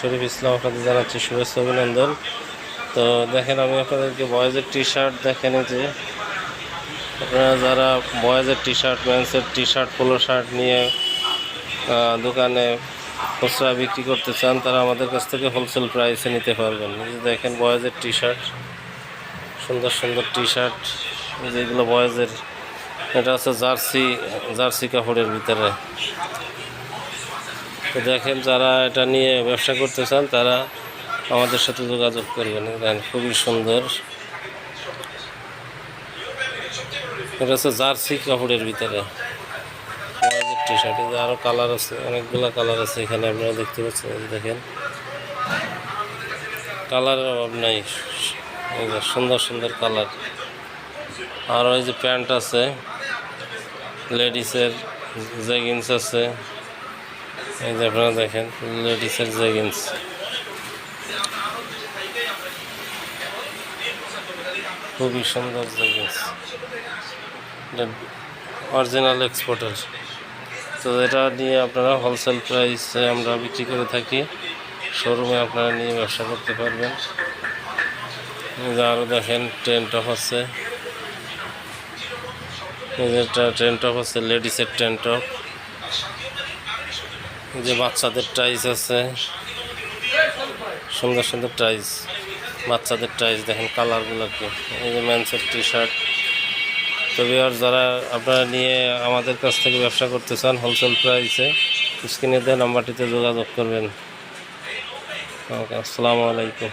শরীফ ইসলাম আপনাদের জানাচ্ছি তো দেখেন, আমি আপনাদেরকে বয়েজের দেখেন যে। আপনারা যারা বয়েজের T shirt shirt polo shirt নিয়ে দোকানে খুচরা বিক্রি করতে চান, তারা আমাদের কাছ থেকে হোলসেল প্রাইসে নিতে পারবেন। দেখেন, বয়েজের টি শার্ট সুন্দর সুন্দর টি শার্ট যেগুলো বয়েজের। এটা হচ্ছে জার্সি জার্সি কাপড়ের ভিতরে। তো দেখেন যারা এটা নিয়ে ব্যবসা করতে চান, তারা আমাদের সাথে যোগাযোগ করবেন। দেখেন, খুবই সুন্দর। এটা হচ্ছে জার্সি কাপড়ের ভিতরে। টি শার্ট আরও কালার আছে, অনেকগুলো কালার আছে এখানে আপনারা দেখতে পাচ্ছেন দেখেন। কালারের অভাব নাই। সুন্দর সুন্দর কালার আর ওই যে প্যান্ট আছে, লেডিসের জেগিন্স আছে। এই যে আপনারা দেখেন লেডিসের জেগিন্স খুবই সুন্দর জেগিন্স অরিজিনাল এক্সপোর্টার তো এটা নিয়ে আপনারা হোলসেল প্রাইসে আমরা বিক্রি করে থাকি। শোরুমে আপনারা নিয়ে ব্যবসা করতে পারবেন। আরও দেখেন ট্রেন টপ আছে। ট্রেন টপ আছে লেডিসের ট্রেন টপ যে বাচ্চাদের টাইস আছে। সুন্দর সুন্দর টাইস। বাচ্চাদের টাইস, দেখেন কালারগুলো কি। এই যে ম্যান্সের টি শার্ট তবে আর যারা আপনারা নিয়ে আমাদের কাছ থেকে ব্যবসা করতে চান হোলসেল প্রাইসে স্ক্রিনে দেওয়া নাম্বারটিতে যোগাযোগ করবেন। ওকে, আসসালামু আলাইকুম।